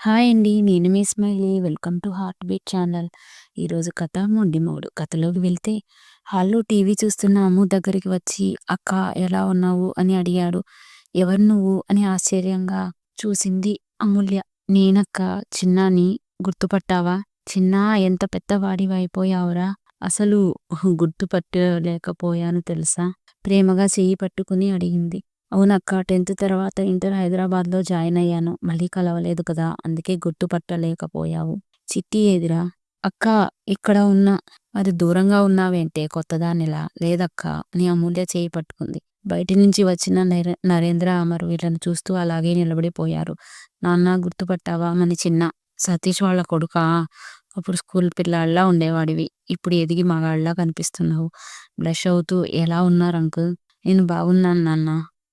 Hi అండి. నేను మీ Smiley. Welcome to heart beat channel. ఈరోజు కథ మొండిమోడు. కథలోకి వెళ్తే హాల్‌లో టీవీ చూస్తున్న అమ్ము దగ్గరికి వచ్చి "అక్కా ఎలా ఉన్నావు" అని అడిగాడు. "ఎవరు నువ్వు" అని ఆశ్చర్యంగా చూసింది అమూల్య. నేనక్క చిన్నాని. గుర్తుపట్టావా? చిన్నా ఎంత పెద్దవాడివైపోయావురా! అసలు గుర్తుపట్టలేకపోయాను తెలుసా" ప్రేమగా చెయ్యి పట్టుకుని అడిగింది. అవునక్కా టెన్త్ తర్వాత ఇంటర్ హైదరాబాద్‌లో జాయిన్ అయ్యాను. మళ్ళీ కలవలేదు కదా! అందుకే గుర్తుపట్టలేకపోయావు. చిట్టి ఎదిరా అక్కా ఇక్కడ ఉన్నా. మరి దూరంగా ఉన్నావేంటే కొత్తదానిలా? లేదక్కా అని అమూల్య చేయి పట్టుకుంది. బయటి నుంచి వచ్చిన నరేంద్ర, అమర్ వీళ్ళని చూస్తూ అలాగే నిలబడిపోయారు. నాన్న గుర్తుపట్టావా మన చిన్న సతీష్ వాళ్ళ కొడుకా? అప్పుడు స్కూల్ పిల్లాడిలా ఉండేవాడివి. ఇప్పుడు ఎదిగి మగాడిలా కనిపిస్తున్నావు. బ్లష్ అవుతూ ఎలా ఉన్నారు అంకుల్? నేను బాగున్నాను నాన్న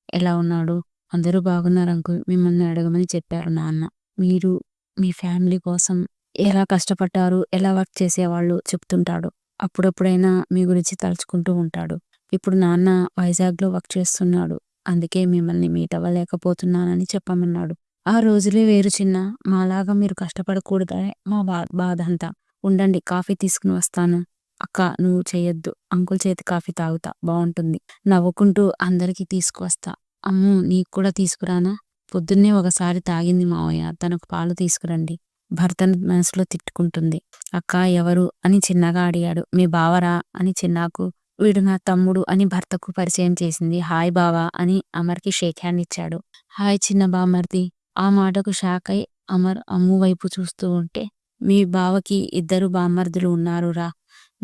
ఎలా ఉన్నాడు? అందరూ బాగున్నారు అంకుల్. మిమ్మల్ని అడగమని చెప్పారు నాన్న. మీరు మీ ఫ్యామిలీ కోసం ఎలా కష్టపడ్డారు, ఎలా వర్క్ చేసేవాళ్ళు చెప్తుంటాడు. అప్పుడప్పుడైనా మీ గురించి తలుచుకుంటూ ఉంటాడు. ఇప్పుడు నాన్న వైజాగ్‌లో వర్క్ చేస్తున్నాడు. అందుకే మిమ్మల్ని మీట్ అవ్వలేకపోతున్నానని చెప్పమన్నాడు. ఆ రోజులే వేరు చిన్న మాలాగా మీరు కష్టపడకూడదనే మా బా బాధంతా. ఉండండి కాఫీ తీసుకుని వస్తాను. అక్కా నువ్వు చేయొద్దు అంకుల్ చేతి కాఫీ తాగుతా. బాగుంటుంది నవ్వుకుంటూ అందరికీ తీసుకువస్తా. అమ్ము నీకు కూడా తీసుకురానా? పొద్దున్నే ఒకసారి తాగింది మావయ్య. తనకు పాలు తీసుకురండి. భర్తను మనసులో తిట్టుకుంటుంది. అక్క ఎవరు? అని చిన్నగా అడిగాడు. మీ బావరా? అని చిన్నాకు వీడు నా తమ్ముడు అని భర్తకు పరిచయం చేసింది. హాయ్ బావా అని అమర్‌కి షేక్ హ్యాండ్ ఇచ్చాడు. హాయ్ చిన్న బామర్ది ఆ మాటకు షాకై అమర్ అమ్ము వైపు చూస్తూ ఉంటే మీ బావకి ఇద్దరు బామర్దులు ఉన్నారురా.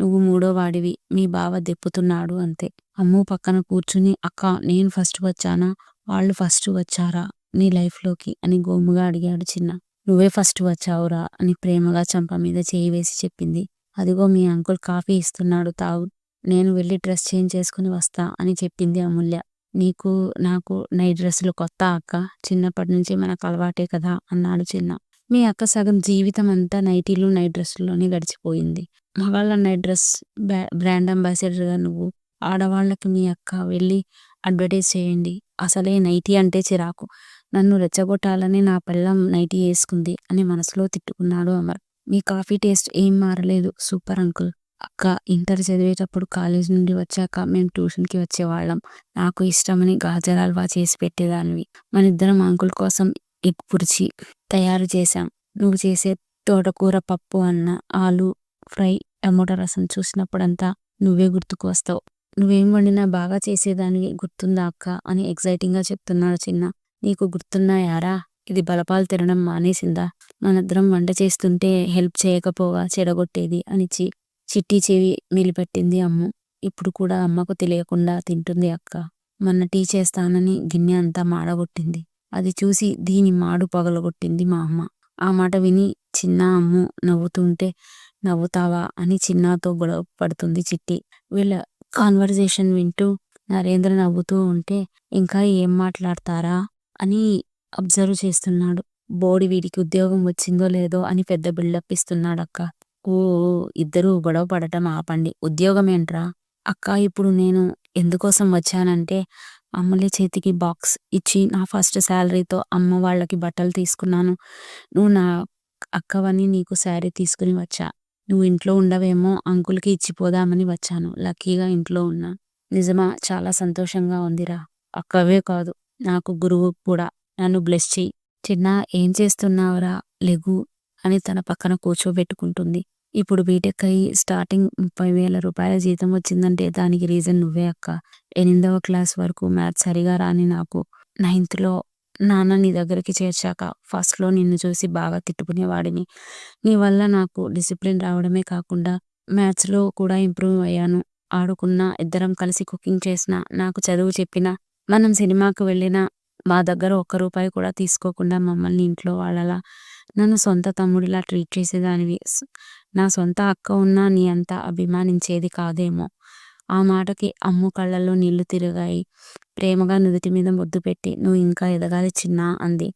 నువ్వు మూడోవాడివి. మీ బావ దెప్పుతున్నాడు అంతే. అమ్ము పక్కన కూర్చుని అక్క నేను ఫస్ట్ వచ్చానా? వాళ్ళు ఫస్ట్ వచ్చారా నీ లైఫ్‌లోకి అని గోముగా అడిగాడు చిన్న. నువ్వే ఫస్ట్ వచ్చావురా అని ప్రేమగా చంప మీద చేయి వేసి చెప్పింది. అదిగో మీ అంకుల్ కాఫీ ఇస్తున్నాడు తాగు. నేను వెళ్ళి డ్రెస్ చేంజ్ చేసుకుని వస్తా అని చెప్పింది అమూల్య. నీకు నాకు నైట్ డ్రెస్సులు కొత్త అక్క చిన్నప్పటి నుంచి మనకు అలవాటే కదా అన్నాడు చిన్న. మీ అక్క సగం జీవితం అంతా నైటీలు, నైట్ డ్రెస్సుల్లోనే గడిచిపోయింది. మగాళ్ళ నైట్ డ్రెస్ బ్రాండ్ అంబాసిడర్‌గా నువ్వు. ఆడవాళ్ళకి మీ అక్క వెళ్ళి అడ్వర్టైజ్ చేయండి. అసలే నైటీ అంటే చిరాకు. నన్ను రెచ్చగొట్టాలని నా పిల్లం నైటీ వేసుకుంది అని మనసులో తిట్టుకున్నాడు అమర్. మీ కాఫీ టేస్ట్ ఏం మారలేదు. Super uncle. అక్క ఇంటర్ చదివేటప్పుడు కాలేజ్ నుండి వచ్చాక మేము ట్యూషన్‌కి వచ్చేవాళ్ళం. నాకు ఇష్టమని గాజర్ హల్వా చేసి పెట్టేదానివి. మనిద్దరం అంకుల్ కోసం ఎగ్ తయారు చేశాం. నువ్వు చేసే తోటకూర పప్పు అన్న, ఆలు ఫ్రై, టమోటా రసం చూసినప్పుడంతా నువ్వే గుర్తుకు వస్తావు. నువ్వేం వండినా బాగా చేసేదానికి గుర్తుందా అక్కా? అని ఎగ్జైటింగ్గా చెప్తున్నాడు చిన్న. నీకు గుర్తున్నాయారా? ఇది బలపాలు తినడం మానేసిందా? మనిద్దరం వంట చేస్తుంటే హెల్ప్ చేయకపోగా చెడగొట్టేది అని చి చిట్టి చెవి మిలిపెట్టింది అమ్ము. ఇప్పుడు కూడా అమ్మకు తెలియకుండా తింటుంది అక్క. మొన్న టీ చేస్తానని గిన్నె అంతా మాడగొట్టింది. అది చూసి దీని మాడు పగలగొట్టింది మా అమ్మ. ఆ మాట విని చిన్న అమ్ము నవ్వుతుంటే నవ్వుతావా అని చిన్నాతో గొడవ పడుతుంది చిట్టి. వీళ్ళ కాన్వర్జేషన్ వింటూ నరేంద్ర నవ్వుతూ ఉంటే ఇంకా ఏం మాట్లాడతారా అని అబ్జర్వ్ చేస్తున్నాడు. బోడి వీడికి ఉద్యోగం వచ్చిందో లేదో అని పెద్ద బిల్డప్ ఇస్తున్నాడక్క. ఓ ఇద్దరూ గొడవ పడటం ఆపండి. ఉద్యోగమేంట్రా? అక్క ఇప్పుడు నేను ఎందుకోసం వచ్చానంటే అమ్మలే చేతికి బాక్స్ ఇచ్చి నా ఫస్ట్ శాలరీతో అమ్మ వాళ్ళకి బట్టలు తీసుకున్నాను. నువ్వు నా అక్కవని నీకు శారీ తీసుకుని వచ్చా. నువ్వు ఇంట్లో ఉండవేమో అంకుల్‌కి ఇచ్చిపోదామని వచ్చాను. లక్కీగా ఇంట్లో ఉన్నా. నిజమా? చాలా సంతోషంగా ఉందిరా. అక్కవే కాదు నాకు గురువు కూడా. నన్ను బ్లెస్ చెయ్యి. చిన్నా ఏం చేస్తున్నావురా? లెగు అని తన పక్కన కూర్చోబెట్టుకుంటుంది. ఇప్పుడు బీటెక్ అయ్యి స్టార్టింగ్ ముప్పై వేల రూపాయల జీతం వచ్చిందంటే దానికి రీజన్ నువ్వే అక్క ఎనిమిదవ క్లాస్ వరకు మ్యాథ్స్ సరిగా రాని నాకు నైన్త్‌లో నాన్న నీ దగ్గరికి చేర్చాక ఫస్ట్‌లో నిన్ను చూసి బాగా తిట్టుకునేవాడిని. నీ వల్ల నాకు డిసిప్లిన్ రావడమే కాకుండా మ్యాథ్స్‌లో కూడా ఇంప్రూవ్ అయ్యాను. ఆడుకున్నా, ఇద్దరం కలిసి కుకింగ్ చేసినా, నాకు చదువు చెప్పినా, మనం సినిమాకు వెళ్ళినా మా దగ్గర ఒక్క రూపాయి కూడా తీసుకోకుండా మమ్మల్ని ఇంట్లో వాళ్ళలా, నన్ను సొంత తమ్ముడిలా ట్రీట్ చేసేదానివి. నా సొంత అక్క ఉన్నా నీ అంతా అభిమానించేది కాదేమో. ఆ మాటకి అమ్ము కళ్ళల్లో నీళ్ళు తిరిగాయి. ప్రేమగా నుదుటి మీద ముద్దు పెట్టి నువ్వు ఇంకా ఎదగాలి చిన్నా అంది.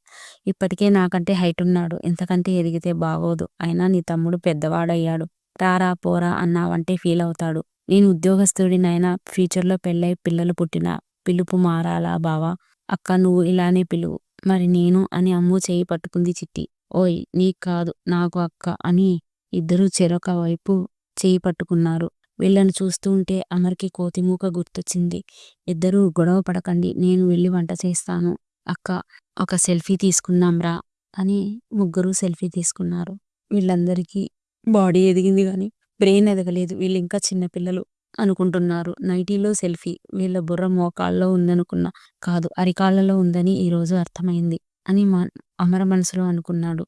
ఇప్పటికే నాకంటే హైట్ ఉన్నాడు ఇంతకంటే ఎదిగితే బాగోదు. అయినా నీ తమ్ముడు పెద్దవాడయ్యాడు. రారా పోరా అన్నావంటే ఫీల్ అవుతాడు నేను ఉద్యోగస్తుడినైనా ఫ్యూచర్‌లో పెళ్ళై పిల్లలు పుట్టినా పిలుపు మారాలా బావా? అక్క నువ్వు ఇలానే పిలువు. మరి నేను అని అమ్ము చేయి పట్టుకుంది చిట్టి. ఓయ్ నీకు కాదు నాకు అక్క అని ఇద్దరూ చెరొక వైపు చేయి పట్టుకున్నారు వీళ్ళను చూస్తూ ఉంటే అమర్కి కోతిమూక గుర్తొచ్చింది. ఇద్దరూ గొడవ పడకండి నేను వెళ్ళి వంట చేస్తాను. అక్క ఒక సెల్ఫీ తీసుకుందాంరా అని ముగ్గురు సెల్ఫీ తీసుకున్నారు. వీళ్ళందరికీ బాడీ ఎదిగింది కానీ బ్రెయిన్ ఎదగలేదు. వీళ్ళు ఇంకా చిన్నపిల్లలు అనుకుంటున్నారు. నైటీలో సెల్ఫీ. వీళ్ళ బుర్ర మోకాళ్ళలో ఉందనుకున్నా కాదు అరికాళ్ళలో ఉందని ఈరోజు అర్థమైంది అని అమర మనసులో అనుకున్నాడు.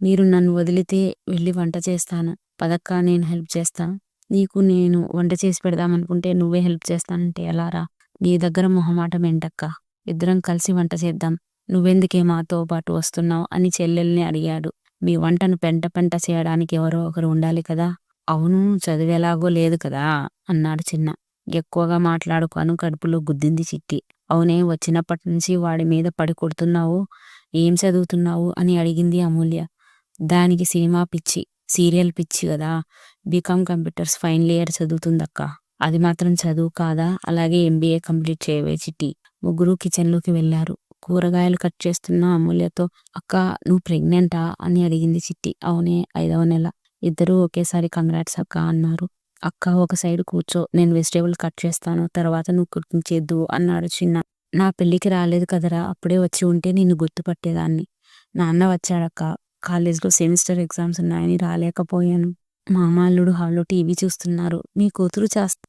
మీరు నన్ను వదిలితే వెళ్ళి వంట చేస్తాను. పదక్క నేను హెల్ప్ చేస్తాను నీకు నేను వంట చేసి పెడదామనుకుంటే నువ్వే హెల్ప్ చేస్తానంటే ఎలారా నీ దగ్గర మొహమాటం ఏంటక్క? ఇద్దరం కలిసి వంట చేద్దాం. నువ్వెందుకే మాతో పాటు వస్తున్నావు అని చెల్లెల్ని అడిగాడు. మీ వంటను పెంట పెంట చేయడానికి ఎవరో ఒకరు ఉండాలి కదా? అవును చదివేలాగో లేదు కదా? అన్నాడు చిన్న. ఎక్కువగా మాట్లాడుకోను కడుపులో గుద్దింది చిట్టి. అవునే వచ్చినప్పటి నుంచి వాడి మీద పడి కొడుతున్నావు. ఏం చదువుతున్నావు అని అడిగింది అమూల్య. దానికి సినిమా పిచ్చి. సీరియల్ పిచ్చి కదా. బీకామ్ కంప్యూటర్స్ ఫైనల్ ఇయర్ చదువుతుందక్క. అది మాత్రం చదువు కాదా? అలాగే ఎంబీఏ కంప్లీట్ చేయవే చిట్టి. ముగ్గురు కిచెన్లోకి వెళ్ళారు. కూరగాయలు కట్ చేస్తున్న అమూల్యతో అక్క నువ్వు ప్రెగ్నెంటా? అని అడిగింది చిట్టి. అవునే ఐదవ నెల. ఇద్దరూ ఒకేసారి కంగ్రాట్స్ అక్క అన్నారు. అక్క ఒక సైడ్ కూర్చో. నేను వెజిటేబుల్ కట్ చేస్తాను. తర్వాత నువ్వు కుకింగ్ చేద్దు అన్నాడు చిన్న. నా పెళ్ళికి రాలేదు కదరా. అప్పుడే వచ్చి ఉంటే నిన్ను గుర్తుపట్టేదాన్ని. నాన్న వచ్చాడక్క. కాలేజ్లో సెమిస్టర్ ఎగ్జామ్స్ ఉన్నాయని రాలేకపోయాను. మామల్లుడు హాల్లో టీవీ చూస్తున్నారు. మీ కూతురు చేస్త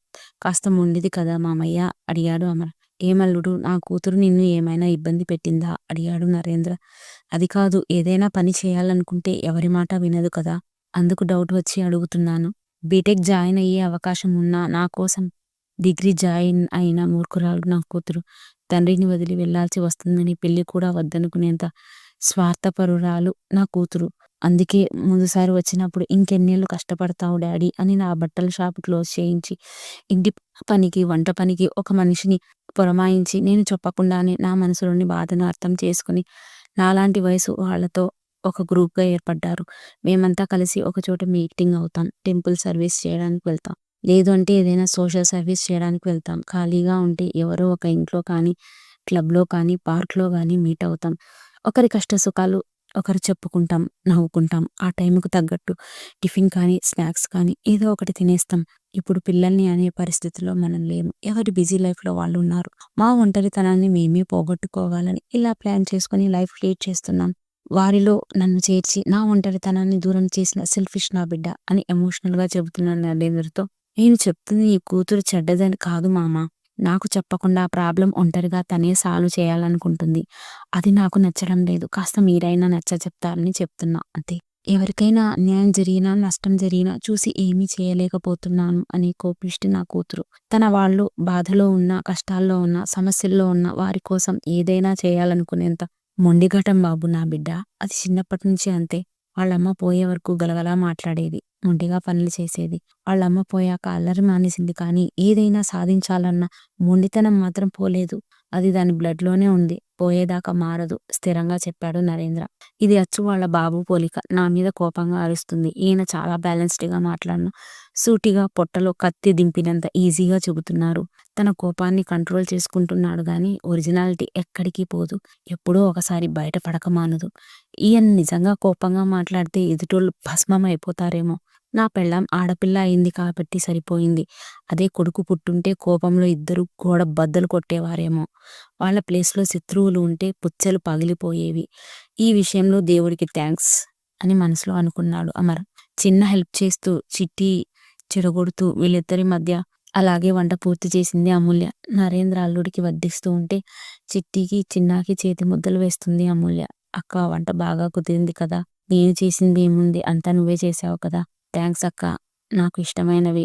కాస్త మొండిది కదా మామయ్య? అడిగాడు అమర. ఏమల్లుడు నా కూతురు నిన్ను ఏమైనా ఇబ్బంది పెట్టిందా? అడిగాడు నరేంద్ర. అది కాదు ఏదైనా పని చేయాలనుకుంటే ఎవరి మాట వినదు కదా? అందుకు డౌట్ వచ్చి అడుగుతున్నాను. బీటెక్ జాయిన్ అయ్యే అవకాశం ఉన్నా నా కోసం డిగ్రీ జాయిన్ అయిన మూర్ఖురాలు నా కూతురు. తండ్రిని వదిలి వెళ్ళాల్సి వస్తుందని పెళ్ళి కూడా వద్దనుకునేంత స్వార్థపరురాలు నా కూతురు. అందుకే ముందుసారి వచ్చినప్పుడు ఇంకెన్నేళ్ళు కష్టపడతావు డాడీ అని నా బట్టల షాప్ క్లోజ్ చేయించి ఇంటి పనికి వంట పనికి ఒక మనిషిని పురమాయించి నేను చెప్పకుండానే నా మనసులోని బాధను అర్థం చేసుకుని నాలాంటి వయసు వాళ్ళతో ఒక గ్రూప్గా ఏర్పడ్డారు. మేమంతా కలిసి ఒక చోట మీటింగ్ అవుతాం టెంపుల్ సర్వీస్ చేయడానికి వెళ్తాం. లేదు అంటే ఏదైనా సోషల్ సర్వీస్ చేయడానికి వెళ్తాం. ఖాళీగా ఉంటే ఎవరో ఒక ఇంట్లో కానీ క్లబ్లో కానీ పార్క్లో కానీ మీట్ అవుతాం. ఒకరి కష్ట సుఖాలు ఒకరు చెప్పుకుంటాం నవ్వుకుంటాం ఆ టైంకు తగ్గట్టు టిఫిన్ కానీ స్నాక్స్ కానీ ఏదో ఒకటి తినేస్తాం. ఇప్పుడు పిల్లల్ని అనే పరిస్థితిలో మనం లేము. ఎవరి బిజీ లైఫ్లో వాళ్ళు ఉన్నారు. మా ఒంటరితనాన్ని మేమే పోగొట్టుకోవాలని ఇలా ప్లాన్ చేసుకుని లైఫ్ లీడ్ చేస్తున్నాం. వారిలో నన్ను చేర్చి నా ఒంటరితనాన్ని దూరం చేసిన సెల్ఫిష్ నా బిడ్డ అని ఎమోషనల్గా చెబుతున్నాను నరేంద్రతో నేను చెప్తుంది ఈ కూతురు చెడ్డదని కాదు మామ. నాకు చెప్పకుండా ప్రాబ్లం ఒంటరిగా తనే సాల్వ్ చేయాలనుకుంటుంది. అది నాకు నచ్చడం లేదు. కాస్త మీరైనా నచ్చ చెప్తారని చెప్తున్నా. అంతే. ఎవరికైనా అన్యాయం జరిగినా నష్టం జరిగినా చూసి ఏమీ చేయలేకపోతున్నాను అని కోపిష్టి నా కూతురు. తన వాళ్ళు బాధలో ఉన్న కష్టాల్లో ఉన్న సమస్యల్లో ఉన్న వారి కోసం ఏదైనా చేయాలనుకునేంత మొండిఘటం బాబు నా బిడ్డ. అది చిన్నప్పటి నుంచి అంతే. వాళ్ళమ్మ పోయే వరకు గలగలా మాట్లాడేది. మొండిగా పనులు చేసేది. వాళ్ళమ్మ పోయాక అల్లరి మానేసింది. కానీ ఏదైనా సాధించాలన్న మొండితనం మాత్రం పోలేదు. అది దాని బ్లడ్లోనే ఉంది. పోయేదాకా మారదు. స్థిరంగా చెప్పాడు నరేంద్ర. ఇది అచ్చు వాళ్ళ బాబు పోలిక. నా మీద కోపంగా అరుస్తుంది. ఈయన చాలా బ్యాలెన్స్డ్గా మాట్లాడిన. సూటిగా పొట్టలో కత్తి దింపినంత ఈజీగా చెబుతున్నారు. తన కోపాన్ని కంట్రోల్ చేసుకుంటున్నాడు కానీ ఒరిజినాలిటీ ఎక్కడికి పోదు. ఎప్పుడో ఒకసారి బయట పడక మానదు. ఈయన నిజంగా కోపంగా మాట్లాడితే ఎదుటోళ్ళు భస్మం అయిపోతారేమో. నా పెళ్ళాం ఆడపిల్ల అయింది కాబట్టి సరిపోయింది. అదే కొడుకు పుట్టుంటే కోపంలో ఇద్దరు గోడ బద్దలు కొట్టేవారేమో. వాళ్ళ ప్లేస్లో శత్రువులు ఉంటే పుచ్చలు పగిలిపోయేవి. ఈ విషయంలో దేవుడికి థ్యాంక్స్ అని మనసులో అనుకున్నాడు అమర్. చిన్న హెల్ప్ చేస్తూ చిట్టి చెడగొడుతూ వీళ్ళిద్దరి మధ్య అలాగే వంట పూర్తి చేసింది అమూల్య. నరేంద్ర అల్లుడికి వడ్డిస్తూ ఉంటే చిట్టికి చిన్నాకి చేతి ముద్దలు వేస్తుంది అమూల్య. అక్క వంట బాగా కుదిరింది కదా. నేను చేసింది ఏముంది? అంతా నువ్వే చేసావు కదా. థ్యాంక్స్ అక్క. నాకు ఇష్టమైనవి.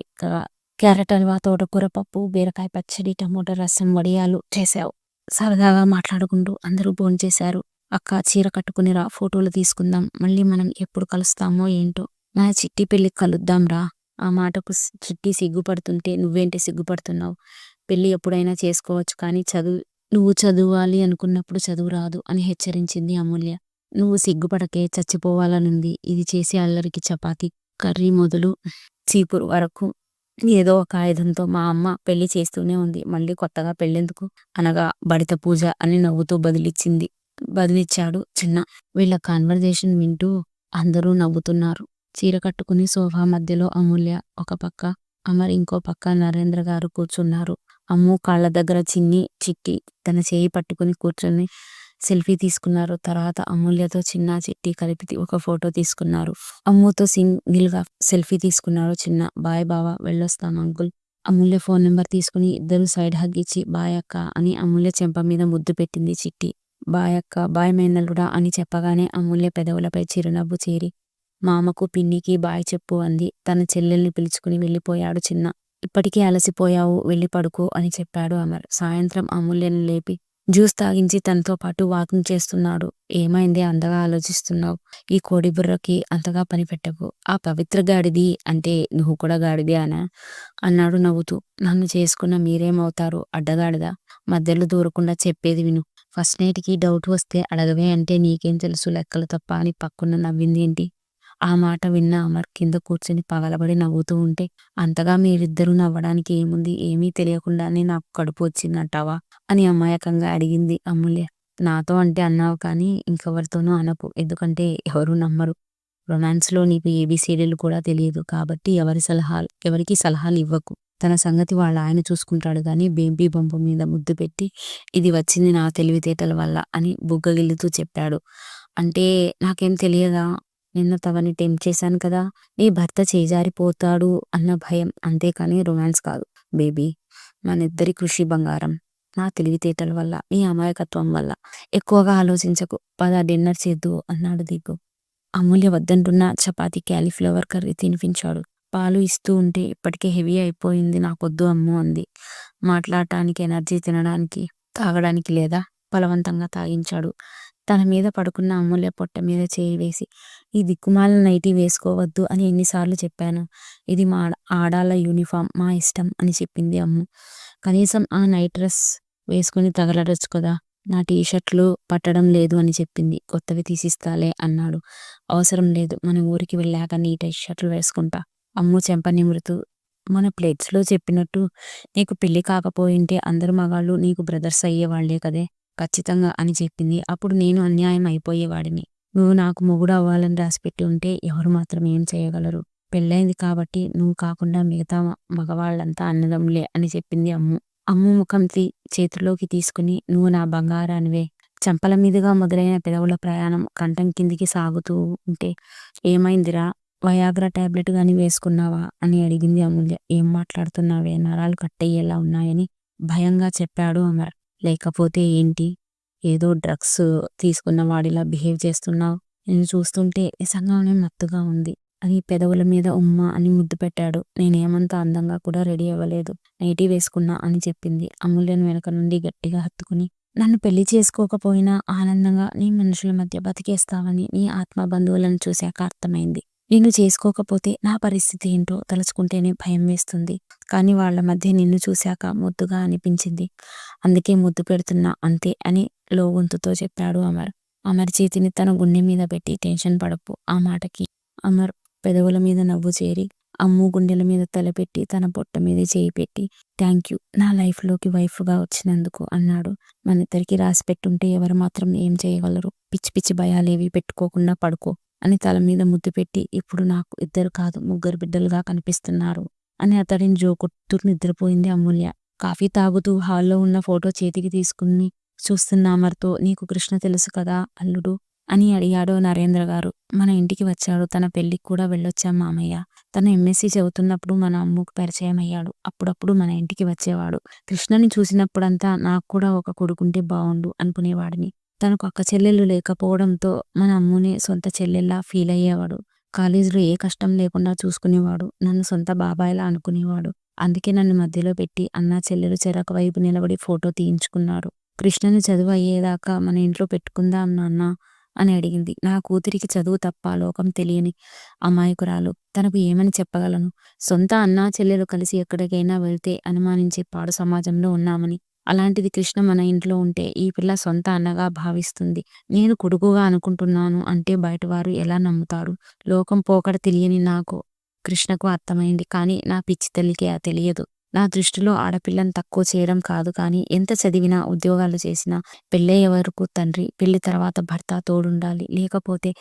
క్యారెట్ హల్వా తోటకూర పప్పు బీరకాయ పచ్చడి టమోటా రసం వడియాలు చేశావు. సరదాగా మాట్లాడుకుంటూ అందరూ భోంచేశారు. అక్క చీర కట్టుకుని రా ఫోటోలు తీసుకుందాం. మళ్ళీ మనం ఎప్పుడు కలుస్తామో ఏంటో. నా చిట్టి పెళ్ళికి కలుద్దాం రా. ఆ మాటకు చిట్టి సిగ్గుపడుతుంటే నువ్వేంటి సిగ్గుపడుతున్నావు? పెళ్ళి ఎప్పుడైనా చేసుకోవచ్చు కానీ చదువు నువ్వు చదవాలి అనుకున్నప్పుడు చదువు రాదు అని హెచ్చరించింది అమూల్య. నువ్వు సిగ్గుపడకే చచ్చిపోవాలనుంది. ఇది చేసి అల్లరికి చపాతి. కర్రీ మొదలు చీపురు వరకు ఏదో ఒక ఆయుధంతో మా అమ్మ పెళ్ళి చేస్తూనే ఉంది మళ్ళీ కొత్తగా పెళ్ళెందుకు అనగా బడిత పూజ అని నవ్వుతూ బదిలిచ్చింది బదిలిచ్చాడు చిన్న. వీళ్ళ కాన్వర్జేషన్ వింటూ అందరూ నవ్వుతున్నారు. చీర కట్టుకుని సోఫా మధ్యలో అమూల్య ఒక పక్క, అమర్ ఇంకో పక్క నరేంద్ర గారు కూర్చున్నారు. అమ్ము కాళ్ళ దగ్గర చిన్ని, చిట్టి తన చేయి పట్టుకుని కూర్చొని సెల్ఫీ తీసుకున్నారు. తర్వాత అమూల్యతో చిన్న, చిట్టి కలిపి ఒక ఫోటో తీసుకున్నారు. అమ్ముతో సింగిల్గా సెల్ఫీ తీసుకున్నారు చిన్న. బాయ్ బావా వెళ్ళొస్తాం అంకుల్. అమూల్య ఫోన్ నెంబర్ తీసుకుని ఇద్దరు సైడ్ హగ్ ఇచ్చి బాయ్ అక్క అని అమూల్య చెంప మీద ముద్దు పెట్టింది చిట్టి. బాయ్ అక్క బాయ్ మేనల్లుడా అని చెప్పగానే అమూల్య పెదవులపై చిరునవ్వు చేరి మామకు పిన్నికి బాయ్ చెప్పు అంది. తన చెల్లెల్ని పిలుచుకుని వెళ్ళిపోయాడు చిన్న. ఇప్పటికీ అలసిపోయావు వెళ్ళి పడుకో అని చెప్పాడు అమర్. సాయంత్రం అమూల్యను లేపి జ్యూస్ తాగించి తనతో పాటు వాకింగ్ చేస్తున్నాడు. ఏమైంది అంతగా ఆలోచిస్తున్నావు? ఈ కోడి బుర్రకి అంతగా పని పెట్టకు. ఆ పవిత్ర గాడిది అంటే నువ్వు కూడా గాడిది అనా? అన్నాడు నవ్వుతూ. నన్ను చేసుకున్న మీరేమవుతారు అడ్డగాడిదా? మధ్యలో దూరకుండా చెప్పేది విను. ఫస్ట్ నైట్కి డౌట్ వస్తే అడగవే అంటే నీకేం తెలుసు లెక్కలు తప్ప అని పక్కున నవ్వింది ఏంటి? ఆ మాట విన్న అమర్ కింద కూర్చుని పగలబడి నవ్వుతూ ఉంటే అంతగా మీరిద్దరూ నవ్వడానికి ఏముంది? ఏమీ తెలియకుండానే నాకు కడుపు వచ్చిందంటావా? అని అమాయకంగా అడిగింది అమూల్య. నాతో అంటే అన్నావు కానీ ఇంకెవరితోనూ అనకు. ఎందుకంటే ఎవరూ నమ్మరు. రొమాన్స్లో నీకు ఏబీసీడీలు కూడా తెలియదు. కాబట్టి ఎవరి సలహాలు ఎవరికి సలహాలు ఇవ్వకు. తన సంగతి వాళ్ళ ఆయన చూసుకుంటాడు గాని బేబీ బొంప మీద ముద్దు పెట్టి ఇది వచ్చింది నా తెలివితేటల వల్ల అని బుగ్గగిల్లుతూ చెప్పాడు. అంటే నాకేం తెలియదా? నిన్న తవని టెంప్ చేశాను కదా! నీ భర్త చేజారిపోతాడు అన్న భయం. అంతేకాని రొమాన్స్ కాదు. బేబీ మనిద్దరి కృషి బంగారం. నా తెలివితేటల వల్ల, నీ అమాయకత్వం వల్ల. ఎక్కువగా ఆలోచించకు. పద డిన్నర్ చేద్దు అన్నాడు దిగ్గు. అమూల్య వద్దంటున్న చపాతీ క్యాలీఫ్లవర్ కర్రీ తినిపించాడు. పాలు ఇస్తూ ఉంటే ఇప్పటికే హెవీ అయిపోయింది నాకొద్దు అమ్ము అంది. మాట్లాడటానికి ఎనర్జీ తినడానికి, తాగడానికి లేదా? బలవంతంగా తాగించాడు. తన మీద పడుకున్న అమూల్య పొట్ట మీద చేయి వేసి ఈ దిక్కుమాల నైటీ వేసుకోవద్దు అని ఎన్నిసార్లు చెప్పాను. ఇది మా ఆడాల యూనిఫామ్ మా ఇష్టం అని చెప్పింది అమ్ము. కనీసం ఆ నైట్ డ్రెస్ వేసుకుని తగలడొచ్చు కదా! నా టీ షర్ట్లు పట్టడం లేదు అని చెప్పింది. కొత్తవి తీసిస్తాలే అన్నాడు. అవసరం లేదు. మన ఊరికి వెళ్ళాక నీ టీ షర్ట్లు వేసుకుంటా. అమ్ము చెంప నిమురుతూ మన ప్లేట్స్లో చెప్పినట్టు నీకు పెళ్ళి కాకపోయింటే అందరు మగాళ్ళు నీకు బ్రదర్స్ అయ్యేవాళ్ళే కదే! ఖచ్చితంగా అని చెప్పింది. అప్పుడు నేను అన్యాయం అయిపోయేవాడిని. నువ్వు నాకు మొగుడు అవ్వాలని రాసిపెట్టి ఉంటే ఎవరు మాత్రం ఏం చేయగలరు? పెళ్ళైంది కాబట్టి నువ్వు కాకుండా మిగతా మగవాళ్ళంతా అన్నదమ్ములే అని చెప్పింది అమ్ము. అమ్ము ముఖం చేతిలోకి తీసుకుని నువ్వు నా బంగారానివే. చెంపల మీదుగా మొదలైన పెదవుల ప్రయాణం కంఠం కిందికి సాగుతూ ఉంటే ఏమైందిరా? వయాగ్రా టాబ్లెట్ గాని వేసుకున్నావా? అని అడిగింది అమూల్య. ఏం మాట్లాడుతున్నావే? నరాలు కట్టయ్యేలా ఉన్నాయని భయంగా చెప్పాడు అమర్. లేకపోతే ఏంటి? ఏదో డ్రగ్స్ తీసుకున్న వాడిలా బిహేవ్ చేస్తున్నావు. నేను చూస్తుంటే నిజంగానే మత్తుగా ఉంది. అని పెదవుల మీద ఉమ్మ అని ముద్దు పెట్టాడు. నేనేమంత అందంగా కూడా రెడీ అవ్వలేదు. నైటీ వేసుకున్నా అని చెప్పింది. అమూల్యను వెనక నుండి గట్టిగా హత్తుకుని నన్ను పెళ్ళి చేసుకోకపోయినా ఆనందంగా నీ మనుషుల మధ్య బతికేస్తావని నీ ఆత్మ బంధువులను చూశాక అర్థమైంది. నిన్ను చేసుకోకపోతే నా పరిస్థితి ఏంటో తలుచుకుంటేనే భయం వేస్తుంది. కానీ వాళ్ళ మధ్య నిన్ను చూశాక ముద్దుగా అనిపించింది. అందుకే ముద్దు పెడుతున్నా అంతే అని లోగొంతుతో చెప్పాడు అమర్. అమర్ చేతిని తన గుండె మీద పెట్టి టెన్షన్ పడపు ఆ మాటకి. అమర్ పెదవుల మీద నవ్వు చేరి అమ్ము గుండెల మీద తలపెట్టి తన పొట్ట మీద చేయి పెట్టి థ్యాంక్ యూ నా లైఫ్లోకి వైఫ్గా వచ్చినందుకు అన్నాడు. మనిద్దరికి రాసి పెట్టుంటే ఎవరు మాత్రం ఏం చేయగలరు? పిచ్చి పిచ్చి భయాలేవి పెట్టుకోకుండా పడుకో అని తల మీద ముద్దు పెట్టి ఇప్పుడు నాకు ఇద్దరు కాదు ముగ్గురు బిడ్డలుగా కనిపిస్తున్నారు అని అతడిని జోకొట్టు నిద్రపోయింది అమూల్య. కాఫీ తాగుతూ హాల్లో ఉన్న ఫోటో చేతికి తీసుకుని చూస్తున్న అమర్తో నీకు కృష్ణ తెలుసు కదా అల్లుడు అని అడిగాడు నరేంద్ర గారు. మన ఇంటికి వచ్చాడు. తన పెళ్ళికి కూడా వెళ్ళొచ్చాం మామయ్య. తను ఎంఎస్సీ చదువుతున్నప్పుడు మన అమ్మకు పరిచయం అయ్యాడు. అప్పుడప్పుడు మన ఇంటికి వచ్చేవాడు. కృష్ణని చూసినప్పుడంతా నాకు కూడా ఒక కొడుకుంటే బావుండు అనుకునేవాడిని. తనకు అక్క చెల్లెళ్ళు లేకపోవడంతో మన అమ్మునే సొంత చెల్లెల్లా ఫీల్ అయ్యేవాడు. కాలేజీలో ఏ కష్టం లేకుండా చూసుకునేవాడు. నన్ను సొంత బాబాయిలా అనుకునేవాడు. అందుకే నన్ను మధ్యలో పెట్టి అన్నా చెల్లెలు చెరొక వైపు నిలబడి ఫోటో తీయించుకున్నారు. కృష్ణను చదువు అయ్యేదాకా మన ఇంట్లో పెట్టుకుందాం నాన్నా అని అడిగింది. నా కూతురికి చదువు తప్ప లోకం తెలియని అమాయకురాలు. తనకు ఏమని చెప్పగలను? సొంత అన్నా చెల్లెలు కలిసి ఎక్కడికైనా వెళ్తే అనుమానించే పాడు సమాజంలో ఉన్నామని. అలాంటిది కృష్ణ మన ఇంట్లో ఉంటే ఈ పిల్ల సొంత అన్నగా భావిస్తుంది. నేను కొడుకుగా అనుకుంటున్నాను అంటే బయటవారు ఎలా నమ్ముతారు? లోకం పోకడ తెలియని నాకు కృష్ణకు అర్థమైంది. కానీ నా పిచ్చి తల్లికి తెలియదు. నా దృష్టిలో ఆడపిల్లను తక్కువ చేయడం కాదు కానీ ఎంత చదివినా ఉద్యోగాలు చేసినా పెళ్ళయ్యే వరకు తండ్రి పెళ్ళి తర్వాత భర్త తోడుండాలి లేకపోతే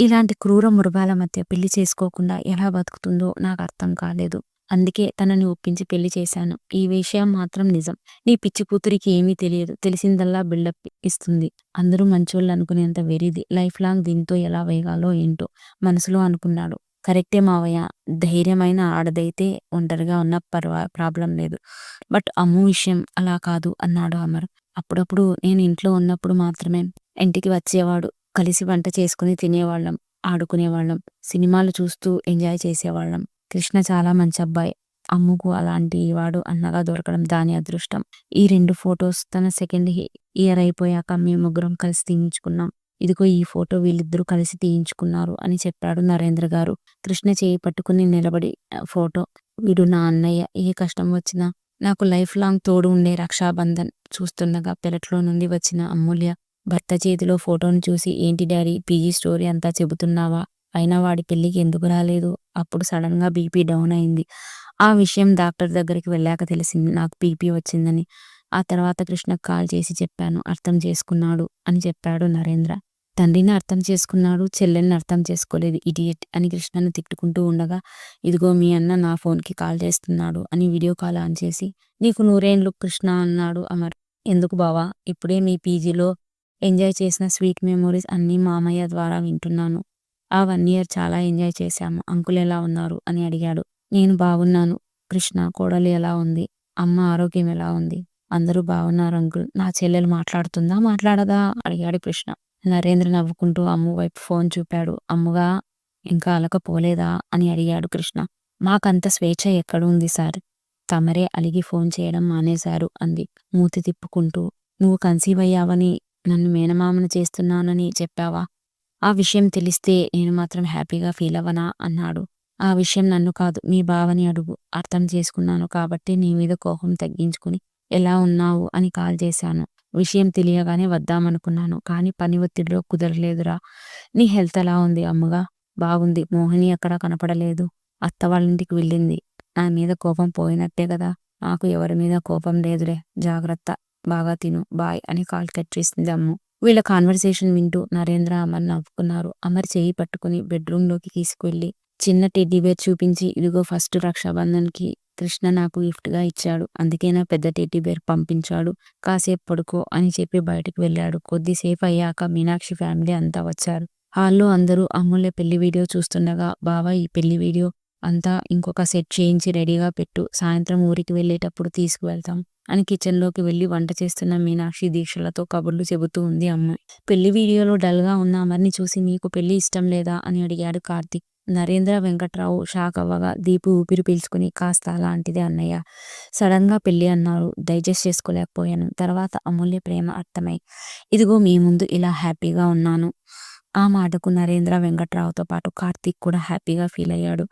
ఇలాంటి క్రూర మృగాల మధ్య పెళ్ళి చేసుకోకుండా ఎలా బతుకుతుందో నాకు అర్థం కాలేదు అందుకే తనని ఒప్పించి పెళ్ళి చేశాను. ఈ విషయం మాత్రం నిజం. నీ పిచ్చి కూతురికి ఏమీ తెలియదు. తెలిసిందల్లా బిల్డప్ ఇస్తుంది. అందరూ మంచోళ్ళు అనుకునేంత వెరీది. లైఫ్ లాంగ్ దీంతో ఎలా వేగాలో ఏంటో మనసులో అనుకున్నాడు. కరెక్టే మావయ్య. ధైర్యమైన ఆడదైతే ఒంటరిగా ఉన్న పర్వా ప్రాబ్లం లేదు. బట్ అమ్ము విషయం అలా కాదు అన్నాడు అమర్. అప్పుడప్పుడు నేను ఇంట్లో ఉన్నప్పుడు మాత్రమే ఇంటికి వచ్చేవాడు. కలిసి వంట చేసుకుని తినేవాళ్ళం ఆడుకునేవాళ్ళం సినిమాలు చూస్తూ ఎంజాయ్ చేసేవాళ్ళం. కృష్ణ చాలా మంచి అబ్బాయి. అమ్ముకు అలాంటి వాడు అన్నగా దొరకడం దాని అదృష్టం. ఈ రెండు ఫొటోస్ తన సెకండ్ ఇయర్ అయిపోయాక మేము ముగ్గురం కలిసి తీయించుకున్నాం. ఇదిగో ఈ ఫోటో వీళ్ళిద్దరూ కలిసి తీయించుకున్నారు అని చెప్పాడు నరేంద్ర గారు. కృష్ణ చేయి పట్టుకుని నిలబడి ఫోటో వీడు నా అన్నయ్య ఏ కష్టం వచ్చినా నాకు లైఫ్ లాంగ్ తోడు ఉండే రక్షాబంధన్ చూస్తుండగా పెరట్లో నుండి వచ్చిన అమూల్య భర్త చేతిలో ఫోటోను చూసి ఏంటి డాడీ పీజీ స్టోరీ అంతా చెబుతున్నావా? అయినా వాడి పెళ్ళికి ఎందుకు రాలేదు? అప్పుడు సడన్గా బీపీ డౌన్ అయింది. ఆ విషయం డాక్టర్ దగ్గరికి వెళ్ళాక తెలిసింది. నాకు బీపీ వచ్చిందని. ఆ తర్వాత కృష్ణకు కాల్ చేసి చెప్పాను. అర్థం చేసుకున్నాడు అని చెప్పాడు నరేంద్ర. తండ్రిని అర్థం చేసుకున్నాడు చెల్లెల్ని అర్థం చేసుకోలేదు. ఇడియట్ అని కృష్ణను తిట్టుకుంటూ ఉండగా ఇదిగో మీ అన్న నా ఫోన్కి కాల్ చేస్తున్నాడు అని వీడియో కాల్ ఆన్ చేసి నీకు నూరేండ్లు కృష్ణ అన్నాడు అమర్. ఎందుకు బావా? ఇప్పుడే మీ పీజీలో ఎంజాయ్ చేసిన స్వీట్ మెమొరీస్ అన్నీ మామయ్య ద్వారా వింటున్నాను. ఆ వన్ ఇయర్ చాలా ఎంజాయ్ చేశాము. అంకుల్ ఎలా ఉన్నారు? అని అడిగాడు. నేను బాగున్నాను. కృష్ణ కోడలు ఎలా ఉంది? అమ్మ ఆరోగ్యం ఎలా ఉంది? అందరూ బాగున్నారు అంకుల్. నా చెల్లెలు మాట్లాడుతుందా? మాట్లాడదా? అడిగాడు కృష్ణ. నరేంద్ర నవ్వుకుంటూ అమ్ము వైపు ఫోన్ చూపాడు. అమ్ముగా ఇంకా అలకపోలేదా? అని అడిగాడు కృష్ణ. మాకంత స్వేచ్ఛ ఎక్కడుంది సార్? తమరే అలిగి ఫోన్ చేయడం మానేశారు అంది. మూతి తిప్పుకుంటూ. నువ్వు కన్సీవ్ అయ్యావని నన్ను మేనమామను చేస్తున్నానని చెప్పావా? ఆ విషయం తెలిస్తే నేను మాత్రం హ్యాపీగా ఫీల్ అవ్వనా? అన్నాడు. ఆ విషయం నన్ను కాదు మీ బావని అడుగు. అర్థం చేసుకున్నాను కాబట్టి నీ మీద కోపం తగ్గించుకుని ఎలా ఉన్నావు అని కాల్ చేశాను. విషయం తెలియగానే వద్దామనుకున్నాను కానీ పని ఒత్తిడిలో కుదరలేదురా. నీ హెల్త్ ఎలా ఉంది అమ్మగా? బాగుంది. మోహిని అక్కడ కనపడలేదు. అత్త వాళ్ళ ఇంటికి వెళ్ళింది. నా మీద కోపం పోయినట్టే కదా. నాకు ఎవరి మీద కోపం లేదురే జాగ్రత్త. బాగా తిను. బాయ్ అని కాల్ కట్ చేసింది అమ్ము. వీళ్ళ కాన్వర్సేషన్ వింటూ నరేంద్ర అమర్ నవ్వుకున్నారు. అమర్ చేయి పట్టుకుని బెడ్రూమ్లోకి తీసుకువెళ్ళి చిన్న టెడ్డీ బేర్ చూపించి ఇదిగో ఫస్ట్ రక్షాబంధన్కి కృష్ణ నాకు గిఫ్ట్గా ఇచ్చాడు. అందుకే నా పెద్ద టెడ్డీ బేర్ పంపించాడు? కాసేపు పడుకో అని చెప్పి బయటకు వెళ్ళాడు. కొద్దిసేపు అయ్యాక మీనాక్షి ఫ్యామిలీ అంతా వచ్చారు. హాల్లో అందరూ అమ్ముల్య పెళ్ళి వీడియో చూస్తుండగా బావా ఈ పెళ్ళి వీడియో అంతా ఇంకొక సెట్ చేయించి రెడీగా పెట్టు. సాయంత్రం ఊరికి వెళ్ళేటప్పుడు తీసుకువెళ్తాం. అని కిచెన్లోకి వెళ్ళి వంట చేస్తున్న మీనాక్షి దీక్షలతో కబుర్లు చెబుతూ ఉంది అమ్మాయి పెళ్ళి వీడియోలో డల్గా ఉన్న అమర్ని చూసి మీకు పెళ్ళి ఇష్టం లేదా అని అడిగాడు కార్తిక్. నరేంద్ర వెంకట్రావు షాక్ అవ్వగా దీపు ఊపిరి పీల్చుకుని కాస్త అలాంటిదే అన్నయ్య. సడన్గా పెళ్ళి అన్నారు. డైజెస్ట్ చేసుకోలేకపోయాను. తర్వాత అమూల్య ప్రేమ అర్థమై ఇదిగో మీ ముందు ఇలా హ్యాపీగా ఉన్నాను. ఆ మాటకు నరేంద్ర వెంకట్రావుతో పాటు కార్తీక్ కూడా హ్యాపీగా ఫీల్ అయ్యాడు.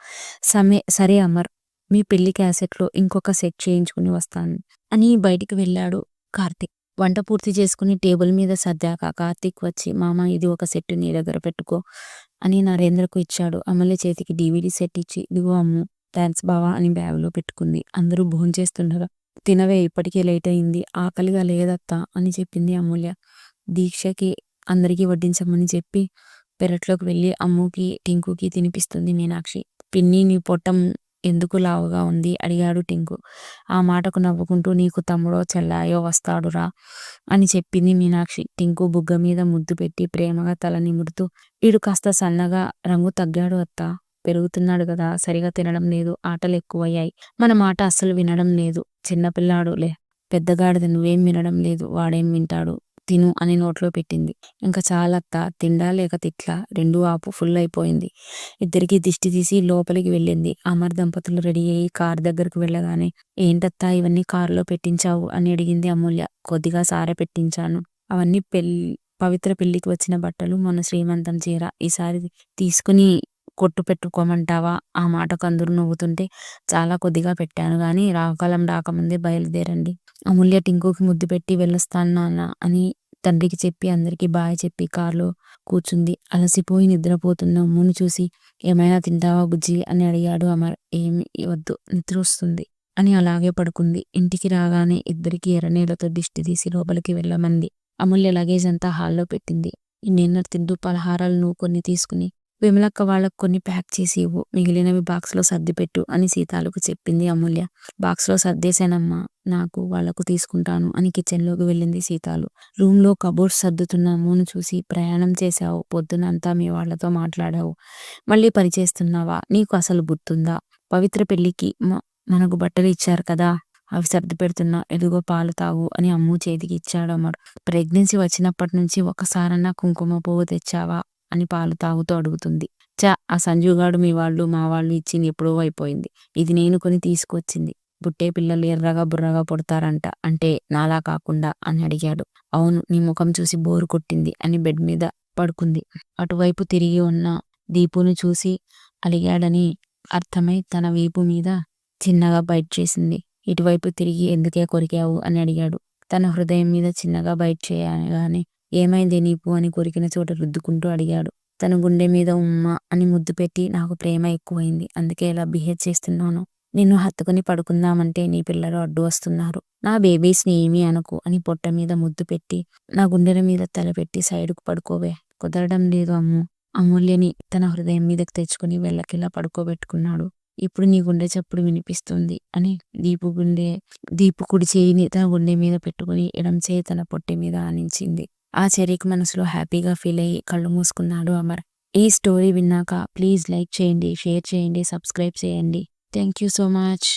సమే సరే అమర్ మీ పెళ్ళి క్యాసెట్లో ఇంకొక సెట్ చేయించుకుని వస్తాను. అని బయటికి వెళ్ళాడు కార్తీక్. వంట పూర్తి చేసుకుని టేబుల్ మీద సర్దాక కార్తీక్ వచ్చి మామ ఇది ఒక సెట్ నీ దగ్గర పెట్టుకో అని నరేంద్రకు ఇచ్చాడు. అమల్య చేతికి డీవీడీ సెట్ ఇచ్చి ఇదిగో అమ్ము థ్యాంక్స్ బావా అని బ్యాగులో పెట్టుకుంది. అందరూ భోంచేస్తుండగా తినవే ఇప్పటికే లేట్ అయింది ఆకలిగా లేదత్తా అని చెప్పింది అమూల్య. దీక్షకి అందరికీ వడ్డించమని చెప్పి పెరట్లోకి వెళ్ళి అమ్ముకి టింకుకి తినిపిస్తుంది మీనాక్షి. పిన్ని నీ పొట్టం ఎందుకు లావుగా ఉంది? అడిగాడు టింకు. ఆ మాటకు నవ్వుకుంటూ నీకు తమ్ముడో చెల్లాయో వస్తాడురా అని చెప్పింది మీనాక్షి. టింకు బుగ్గ మీద ముద్దు పెట్టి ప్రేమగా తల నిమురుతూ వీడు కాస్త సన్నగా రంగు తగ్గాడు అత్త. పెరుగుతున్నాడు కదా సరిగా తినడం లేదు ఆటలు ఎక్కువయ్యాయి. మన మాట అస్సలు వినడం లేదు. చిన్నపిల్లాడు లే. పెద్దగాడిది నువ్వేం వినడం లేదు. వాడేం వింటాడు? తిను అని నోట్లో పెట్టింది. ఇంకా చాలత్త తిండా లేక తిట్లా రెండు ఆపు ఫుల్ అయిపోయింది ఇద్దరికి దిష్టి తీసి లోపలికి వెళ్ళింది. అమర్ దంపతులు రెడీ అయ్యి కార్ దగ్గరకు వెళ్ళగానే ఏంటత్తా ఇవన్నీ కారులో పెట్టించావు? అని అడిగింది అమూల్య. కొద్దిగా సారె పెట్టించాను. అవన్నీ పెళ్ళి పవిత్ర పెళ్ళికి వచ్చిన బట్టలు మొన్న శ్రీమంతం చీర. ఈసారి తీసుకుని కొట్టు పెట్టుకోమంటావా ఆ మాటకు అందరూ నవ్వుతుంటే చాలా కొద్దిగా పెట్టాను గాని రాకాలం రాకముందే బయలుదేరండి అమూల్య టింకుకి ముద్దు పెట్టి వెళ్ళొస్తాను నాన్న అని తండ్రికి చెప్పి అందరికీ బాయ్ చెప్పి కారులో కూర్చుంది అలసిపోయి నిద్రపోతున్న అమ్ముని చూసి ఏమైనా తింటావా బుజ్జి అని అడిగాడు అమర్ ఏమి వద్దు నిద్ర వస్తుంది అని అలాగే పడుకుంది. ఇంటికి రాగానే ఇద్దరికీ ఎర్రనీళ్ళతో దిష్టి తీసి లోపలికి వెళ్ళమంది. అమూల్య లగేజ్ అంతా హాల్లో పెట్టింది. నిన్న డిన్నర్ తింటూ పలహారాలు నువ్వు కొన్ని తీసుకుని విమలక్క వాళ్ళకు కొన్ని ప్యాక్ చేసి ఇవ్వు. మిగిలినవి బాక్స్‌లో సర్దిపెట్టు అని సీతాలకు చెప్పింది అమూల్య. బాక్స్‌లో సర్దేశానమ్మా. నాకు, వాళ్ళకు తీసుకుంటాను అని కిచెన్‌లోకి వెళ్ళింది సీతాలు. రూమ్‌లో కబోర్డ్స్ సర్దుతున్న అమ్మును చూసి ప్రయాణం చేశావు. పొద్దునంతా మీ వాళ్ళతో మాట్లాడావు. మళ్ళీ పని చేస్తున్నావా? నీకు అసలు గుర్తుందా? పవిత్ర పెళ్ళికి మనకు బట్టలు ఇచ్చారు కదా! అవి సర్ది పెడుతున్నా ఎదుగో పాలు తాగు అని అమ్ము చేతికి ఇచ్చాడు అమ్మడు ప్రెగ్నెన్సీ వచ్చినప్పటి నుంచి ఒకసారన్నా కుంకుమ పువ్వు తెచ్చావా? అని పాలు తాగుతూ అడుగుతుంది. చ ఆ సంజుగాడు మీ వాళ్ళు, మా వాళ్ళు ఇచ్చింది ఎప్పుడో అయిపోయింది. ఇది నేను కొని తీసుకొచ్చింది. పుట్టే పిల్లలు ఎర్రగా బుర్రగా పుడతారంట. అంటే నాలా కాకుండా అని అడిగాడు. అవును నీ ముఖం చూసి బోరు కొట్టింది అని బెడ్ మీద పడుకుంది. అటువైపు తిరిగి ఉన్న దీపును చూసి అలిగాడని అర్థమై తన వీపు మీద చిన్నగా బైట్ చేసింది. ఇటువైపు తిరిగి ఎందుకే కొరికావు అని అడిగాడు. తన హృదయం మీద చిన్నగా బైట్ చేయగానే ఏమైంది నీకు అని కొరికిన చోట రుద్దుకుంటూ అడిగాడు. తన గుండె మీద ఉమ్మా అని ముద్దు పెట్టి నాకు ప్రేమ ఎక్కువైంది. అందుకే ఇలా బిహేవ్ చేస్తున్నాను. నిన్ను హత్తుకుని పడుకుందామంటే నీ పిల్లలు అడ్డు వస్తున్నారు. నా బేబీస్‌ని ఏమీ అనకు అని పొట్ట మీద ముద్దు పెట్టి నా గుండెల మీద తలపెట్టి సైడుకు పడుకోవే. కుదరడం లేదు అమ్ము అమూల్యని తన హృదయం మీదకి తెచ్చుకుని వెళ్ళకిలా పడుకోబెట్టుకున్నాడు. ఇప్పుడు నీ గుండె చప్పుడు వినిపిస్తుంది అని దీపు గుండె దీపు కుడి చేయిని తన గుండె మీద పెట్టుకుని ఎడమ చేయి తన పొట్టె మీద ఆనించింది. ఆ చర్యకి మనసులో హ్యాపీగా ఫీల్ అయ్యి కళ్ళు మూసుకున్నాడు అమర్. ఈ స్టోరీ విన్నాక ప్లీజ్ లైక్ చేయండి, షేర్ చేయండి, సబ్స్క్రైబ్ చేయండి. Thank you so much.